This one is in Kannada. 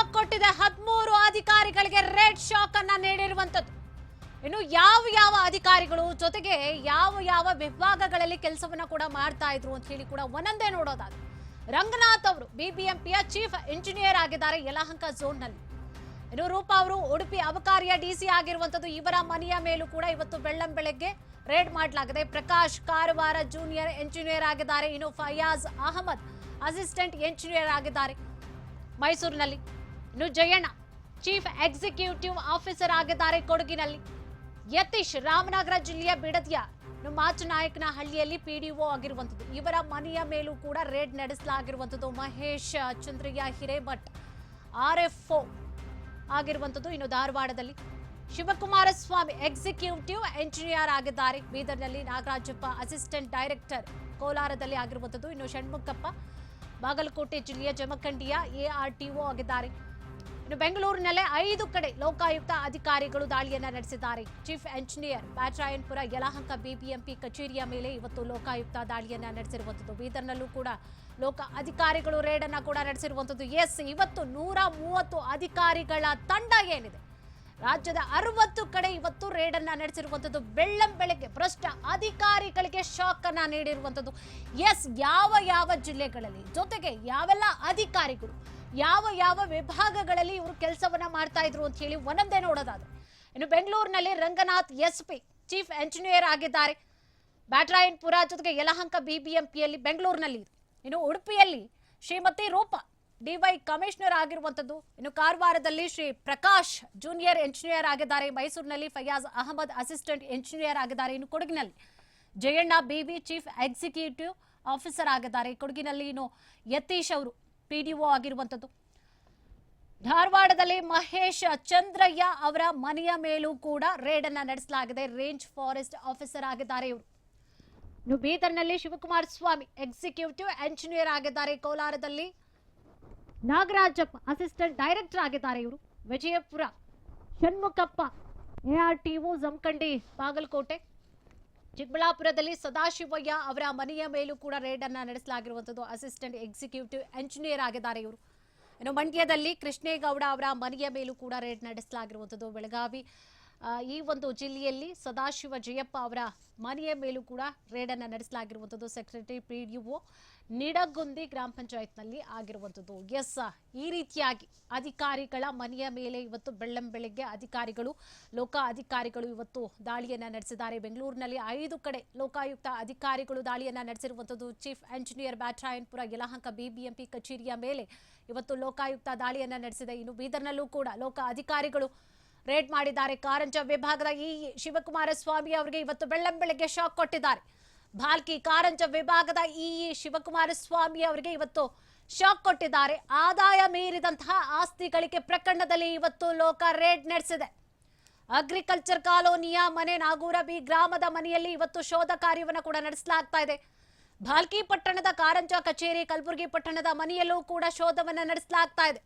ಶಾಕ್ ಕೊಟ್ಟಿದೆ ಹದಿಮೂರು ಅಧಿಕಾರಿಗಳಿಗೆ ರೆಡ್ ಶಾಕ್ ಅನ್ನ ನೀಡಿರುವಂತದ್ದು ಇನ್ನು ಯಾವ ಯಾವ ಅಧಿಕಾರಿಗಳು ಜೊತೆಗೆ ಯಾವ ಯಾವ ವಿಭಾಗಗಳಲ್ಲಿ ಕೆಲಸವನ್ನ ಕೂಡ ಮಾಡ್ತಾ ಇದ್ರು ಅಂತ ಹೇಳಿ ಕೂಡ ಒಂದೊಂದೇ ನೋಡೋದಾದ್ರೆ. ರಂಗನಾಥ್ ಅವರು ಬಿಬಿಎಂಪಿಯ ಚೀಫ್ ಇಂಜಿನಿಯರ್ ಆಗಿದ್ದಾರೆ ಯಲಹಂಕ ಝೋನ್ನಲ್ಲಿ ಇನ್ನು ರೂಪಾ ಅವರು ಉಡುಪಿ ಅಬಕಾರಿಯ ಡಿಸಿ ಆಗಿರುವಂತದ್ದು ಇವರ ಮನೆಯ ಮೇಲೂ ಕೂಡ ಇವತ್ತು ಬೆಳ್ಳಂ ಬೆಳಗ್ಗೆ ರೇಡ್ ಮಾಡಲಾಗಿದೆ. ಪ್ರಕಾಶ್ ಕಾರವಾರ ಜೂನಿಯರ್ ಎಂಜಿನಿಯರ್ ಆಗಿದ್ದಾರೆ. ಇನ್ನು ಫಯಾಜ್ ಅಹಮದ್ ಅಸಿಸ್ಟೆಂಟ್ ಎಂಜಿನಿಯರ್ ಆಗಿದ್ದಾರೆ ಮೈಸೂರಿನಲ್ಲಿ. ಇನ್ನು ಜಯಣ್ಣ ಚೀಫ್ ಎಕ್ಸಿಕ್ಯೂಟಿವ್ ಆಫೀಸರ್ ಆಗಿದ್ದಾರೆ ಕೊಡಗಿನಲ್ಲಿ. ಯತೀಶ್ ರಾಮನಗರ ಜಿಲ್ಲೆಯ ಬಿಡದಿಯ ಇನ್ನು ಮಾಚನಾಯಕನಹಳ್ಳಿಯಲ್ಲಿ ಪಿಡಿಒ ಆಗಿರುವಂಥದ್ದು. ಇವರ ಮನೆಯ ಮೇಲೂ ಕೂಡ ರೇಡ್ ನಡೆಸಲಾಗಿರುವಂಥದ್ದು. ಮಹೇಶ್ ಚಂದ್ರಯ್ಯ ಹಿರೇಮಠ್ ಆರ್ ಎಫ್ ಆಗಿರುವಂಥದ್ದು ಇನ್ನು ಧಾರವಾಡದಲ್ಲಿ. ಶಿವಕುಮಾರ ಸ್ವಾಮಿ ಎಕ್ಸಿಕ್ಯೂಟಿವ್ ಎಂಜಿನಿಯರ್ ಆಗಿದ್ದಾರೆ. ಬೀದರ್ನಲ್ಲಿ ನಾಗರಾಜಪ್ಪ ಅಸಿಸ್ಟೆಂಟ್ ಡೈರೆಕ್ಟರ್ ಕೋಲಾರದಲ್ಲಿ ಆಗಿರುವಂಥದ್ದು. ಇನ್ನು ಷಣ್ಮುಖಪ್ಪ ಬಾಗಲಕೋಟೆ ಜಿಲ್ಲೆಯ ಜಮಖಂಡಿಯ ಎಆರ್ಟಿಒ ಆಗಿದ್ದಾರೆ. ಬೆಂಗಳೂರಿನಲ್ಲೇ ಐದು ಕಡೆ ಲೋಕಾಯುಕ್ತ ಅಧಿಕಾರಿಗಳು ದಾಳಿಯನ್ನ ನಡೆಸಿದ್ದಾರೆ. Chief engineer Byatarayanapura Yelahanka BBMP ಕಚೇರಿಯ ಮೇಲೆ ಇವತ್ತು ಲೋಕಾಯುಕ್ತ ದಾಳಿಯನ್ನ ನಡೆಸಿರುವಂಥದ್ದು. ಬೀದರ್ನಲ್ಲೂ ಕೂಡ ಲೋಕ ಅಧಿಕಾರಿಗಳು ರೇಡ್ ಅನ್ನ ಕೂಡ ನಡೆಸಿರುವಂಥದ್ದು. ಎಸ್, ಇವತ್ತು ನೂರ ಮೂವತ್ತು ಅಧಿಕಾರಿಗಳ ತಂಡ ಏನಿದೆ? ರಾಜ್ಯದ ಅರವತ್ತು ಕಡೆ ಇವತ್ತು ರೇಡ್ ಅನ್ನ ನಡೆಸಿರುವಂಥದ್ದು. ಬೆಳ್ಳಂ ಬೆಳಗ್ಗೆ ಭ್ರಷ್ಟ ಅಧಿಕಾರಿಗಳಿಗೆ ಶಾಕ್ ಅನ್ನ ನೀಡಿರುವಂಥದ್ದು. ಎಸ್, ಯಾವ ಯಾವ ಜಿಲ್ಲೆಗಳಲ್ಲಿ? ಜೊತೆಗೆ ಯಾವೆಲ್ಲ ಅಧಿಕಾರಿಗಳು? ಯಾವ ಯಾವ ವಿಭಾಗಗಳಲ್ಲಿ ಇವರು ಕೆಲಸವನ್ನ ಮಾಡ್ತಾ ಇದ್ರು ಅಂತ ಹೇಳಿ ಒಂದೊಂದೇ ನೋಡೋದಾದ್ರೆ. ಇನ್ನು ಬೆಂಗಳೂರಿನಲ್ಲಿ Ranganath S P chief engineer ಆಗಿದ್ದಾರೆ. ಬ್ಯಾಟ್ರಾಯನ್ಪುರ ಜೊತೆಗೆ ಯಲಹಂಕ ಬಿಬಿಎಂಪಿಯಲ್ಲಿ ಬೆಂಗಳೂರಿನಲ್ಲಿ ಇನ್ನು ಉಡುಪಿಯಲ್ಲಿ ಶ್ರೀಮತಿ ರೂಪಾ ಡಿವೈ ಕಮಿಷನರ್ ಆಗಿರುವಂತದ್ದು ಇನ್ನು ಕಾರವಾರದಲ್ಲಿ ಶ್ರೀ ಪ್ರಕಾಶ್ ಜೂನಿಯರ್ ಎಂಜಿನಿಯರ್ ಆಗಿದ್ದಾರೆ. ಮೈಸೂರಿನಲ್ಲಿ ಫಯಾಜ್ ಅಹಮದ್ ಅಸಿಸ್ಟೆಂಟ್ ಎಂಜಿನಿಯರ್ ಆಗಿದ್ದಾರೆ. ಇನ್ನು ಕೊಡಗಿನಲ್ಲಿ Jayanna BB chief executive officer ಆಗಿದ್ದಾರೆ. ಕೊಡಗಿನಲ್ಲಿ ಇನ್ನು ಯತೀಶ್ ಅವರು ಪಿಡಿಒ ಆಗಿರುವಂತದ್ದು ಧಾರವಾಡದಲ್ಲಿ ಮಹೇಶ್ ಚಂದ್ರಯ್ಯ ಅವರ ಮನೆಯ ಮೇಲೂ ಕೂಡ ರೇಡ್ ಅನ್ನ ನಡೆಸಲಾಗಿದೆ. ರೇಂಜ್ ಫಾರೆಸ್ಟ್ ಆಫೀಸರ್ ಆಗಿದ್ದಾರೆ ಇವರು. ಇನ್ನು ಬೀದರ್ನಲ್ಲಿ ಶಿವಕುಮಾರ್ ಸ್ವಾಮಿ ಎಕ್ಸಿಕ್ಯೂಟಿವ್ ಎಂಜಿನಿಯರ್ ಆಗಿದ್ದಾರೆ. ಕೋಲಾರದಲ್ಲಿ ನಾಗರಾಜಪ್ಪ ಅಸಿಸ್ಟೆಂಟ್ ಡೈರೆಕ್ಟರ್ ಆಗಿದ್ದಾರೆ ಇವರು. ವಿಜಯಪುರ, ಷಣ್ಮುಖಪ್ಪ ಎಆರ್ಟಿಒ ಜಮಖಂಡಿ, ಬಾಗಲಕೋಟೆ. ಚಿಕ್ಕಬಳ್ಳಾಪುರದಲ್ಲಿ ಸದಾಶಿವಯ್ಯ ಅವರ ಮನೆಯ ಮೇಲೂ ಕೂಡ ರೇಡ್ ಅನ್ನ ನಡೆಸಲಾಗಿರುವಂತದ್ದು ಅಸಿಸ್ಟೆಂಟ್ ಎಕ್ಸಿಕ್ಯೂಟಿವ್ ಎಂಜಿನಿಯರ್ ಆಗಿದ್ದಾರೆ ಇವರು. ಇನ್ನು ಮಂಡ್ಯದಲ್ಲಿ ಕೃಷ್ಣೇಗೌಡ ಅವರ ಮನೆಯ ಮೇಲೂ ಕೂಡ ರೇಡ್ ನಡೆಸಲಾಗಿರುವಂಥದ್ದು ಬೆಳಗಾವಿ. ಈ ಒಂದು ಜಿಲ್ಲೆಯಲ್ಲಿ ಸದಾಶಿವ ಜಯಪ್ಪ ಅವರ ಮನೆಯ ಮೇಲೂ ಕೂಡ ರೇಡ್ ಅನ್ನು ನಡೆಸಲಾಗಿರುವಂಥದ್ದು. ಸೆಕ್ರೆಟರಿ ಪಿಡಿಒ ನಿಡಗುಂದಿ ಗ್ರಾಮ ಪಂಚಾಯತ್ನಲ್ಲಿ ಆಗಿರುವಂಥದ್ದು. ಎಸ್ ಈ ರೀತಿಯಾಗಿ ಅಧಿಕಾರಿಗಳ ಮನೆಯ ಮೇಲೆ ಇವತ್ತು ಬೆಳ್ಳಂ ಬೆಳಗ್ಗೆ ಅಧಿಕಾರಿಗಳು ಲೋಕ ಅಧಿಕಾರಿಗಳು ಇವತ್ತು ದಾಳಿಯನ್ನು ನಡೆಸಿದ್ದಾರೆ. ಬೆಂಗಳೂರಿನಲ್ಲಿ ಐದು ಕಡೆ ಲೋಕಾಯುಕ್ತ ಅಧಿಕಾರಿಗಳು ದಾಳಿಯನ್ನು ನಡೆಸಿರುವಂಥದ್ದು. Chief engineer Byatarayanapura Yelahanka BBMP ಕಚೇರಿಯ ಮೇಲೆ ಇವತ್ತು ಲೋಕಾಯುಕ್ತ ದಾಳಿಯನ್ನು ನಡೆಸಿದೆ. ಇನ್ನು ಬೀದರ್ನಲ್ಲೂ ಕೂಡ ಲೋಕ ಅಧಿಕಾರಿಗಳು ರೇಡ್ ಮಾಡಿದ್ದಾರೆ. ಕಾರಂಜ ವಿಭಾಗದ ಈ ಶಿವಕುಮಾರ ಸ್ವಾಮಿ ಅವರಿಗೆ ಇವತ್ತು ಬೆಳ್ಳಂ ಬೆಳಗ್ಗೆ ಶಾಕ್ ಕೊಟ್ಟಿದ್ದಾರೆ. ಭಾಲ್ಕಿ ಕಾರಂಜ ವಿಭಾಗದ ಇಇ ಶಿವಕುಮಾರ ಸ್ವಾಮಿ ಅವರಿಗೆ ಇವತ್ತು ಶಾಕ್ ಕೊಟ್ಟಿದ್ದಾರೆ. ಆದಾಯ ಮೀರಿದಂತಹ ಆಸ್ತಿ ಗಳಿಕೆ ಪ್ರಕರಣದಲ್ಲಿ ಇವತ್ತು ಲೋಕ ರೇಡ್ ನಡೆಸಿದೆ. ಅಗ್ರಿಕಲ್ಚರ್ ಕಾಲೋನಿಯ ಮನೆ ನಾಗೂರ ಬಿ ಗ್ರಾಮದ ಮನೆಯಲ್ಲಿ ಇವತ್ತು ಶೋಧ ಕಾರ್ಯವನ್ನು ಕೂಡ ನಡೆಸಲಾಗ್ತಾ ಇದೆ. ಭಾಲ್ಕಿ ಪಟ್ಟಣದ ಕಾರಂಜ ಕಚೇರಿ, ಕಲಬುರಗಿ ಪಟ್ಟಣದ ಮನೆಯಲ್ಲೂ ಕೂಡ ಶೋಧವನ್ನು ನಡೆಸಲಾಗ್ತಾ ಇದೆ.